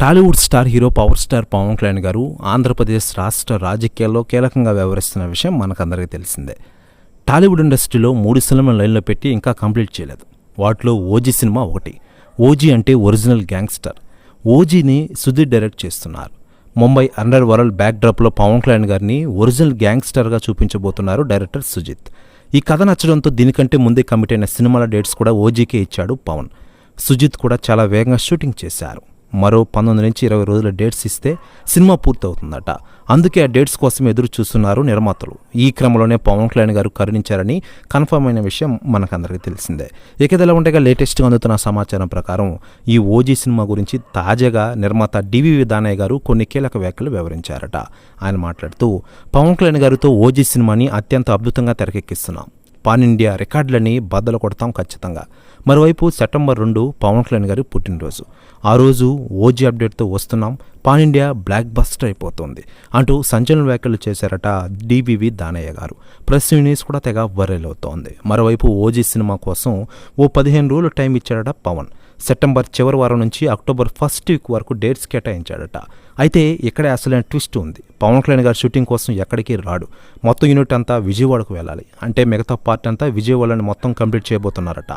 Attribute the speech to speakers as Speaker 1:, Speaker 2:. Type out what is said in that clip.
Speaker 1: Tollywood star hero power star Pawan Kalyan garu Andhra Pradesh రాష్ట్ర రాజకీయాల్లో కీలకంగా వ్యవహరిస్తున్న విషయం మనకందరికీ తెలిసిందే. టాలీవుడ్ ఇండస్ట్రీలో మూడు సినిమాలు లైన్లో పెట్టి ఇంకా కంప్లీట్ చేయలేదు. వాటిలో ఓజీ సినిమా ఒకటి. ఓజీ అంటే ఒరిజినల్ గ్యాంగ్స్టర్. ఓజీని సుధీర్ డైరెక్ట్ చేస్తున్నారు. ముంబై అండర్ వరల్డ్ బ్యాక్డ్రాప్లో పవన్ కళ్యాణ్ గారిని ఒరిజినల్ గ్యాంగ్స్టర్గా చూపించబోతున్నారు డైరెక్టర్ సుజిత్. ఈ కథ నచ్చడంతో దీనికంటే ముందే కమిట్ అయిన సినిమాల డేట్స్ కూడా ఓజీకే ఇచ్చాడు పవన్. సుజిత్ కూడా చాలా వేగంగా షూటింగ్ చేశారు. మరో పంతొమ్మిది నుంచి ఇరవై రోజుల డేట్స్ ఇస్తే సినిమా పూర్తవుతుందట. అందుకే ఆ డేట్స్ కోసం ఎదురు చూస్తున్నారు నిర్మాతలు. ఈ క్రమంలోనే పవన్ కళ్యాణ్ గారు కరుణించారని కన్ఫర్మ్ అయిన విషయం మనకందరికీ తెలిసిందే. ఇక ఇదిలా ఉండగా లేటెస్ట్గా అందుతున్న సమాచారం ప్రకారం ఈ ఓజీ సినిమా గురించి తాజాగా నిర్మాత డివివి దానయ్య గారు కొన్ని కీలక వ్యాఖ్యలు వివరించారట. ఆయన మాట్లాడుతూ పవన్ కళ్యాణ్ గారితో ఓజీ సినిమాని అత్యంత అద్భుతంగా తెరకెక్కిస్తున్నాం. పాన్ ఇండియా రికార్డులని బద్దలు కొడతాం ఖచ్చితంగా. మరోవైపు సెప్టెంబర్ రెండు పవన్ కళ్యాణ్ గారి పుట్టినరోజు. ఆ రోజు ఓజీ అప్డేట్తో వస్తున్నాం. పాన్ ఇండియా బ్లాక్ బస్టర్ అయిపోతుంది. అంటూ సంచలన వ్యాఖ్యలు చేశారట డివివి దానయ్య గారు. ప్రెస్ యూనిస్ కూడా తెగ వైరల్ అవుతోంది. మరోవైపు ఓజీ సినిమా కోసం ఓ పదిహేను రోజులు టైం ఇచ్చారట పవన్. సెప్టెంబర్ చివరి వారం నుంచి అక్టోబర్ ఫస్ట్ వీక్ వరకు డేట్స్ కేటాయించాడట. అయితే ఇక్కడే అసలైన ట్విస్ట్ ఉంది. పవన్ కళ్యాణ్ గారు షూటింగ్ కోసం ఎక్కడికి రాడు. మొత్తం యూనిట్ అంతా విజయవాడకు వెళ్ళాలి. అంటే మిగతా పార్ట్ అంతా విజయవాడని మొత్తం కంప్లీట్ చేయబోతున్నారట.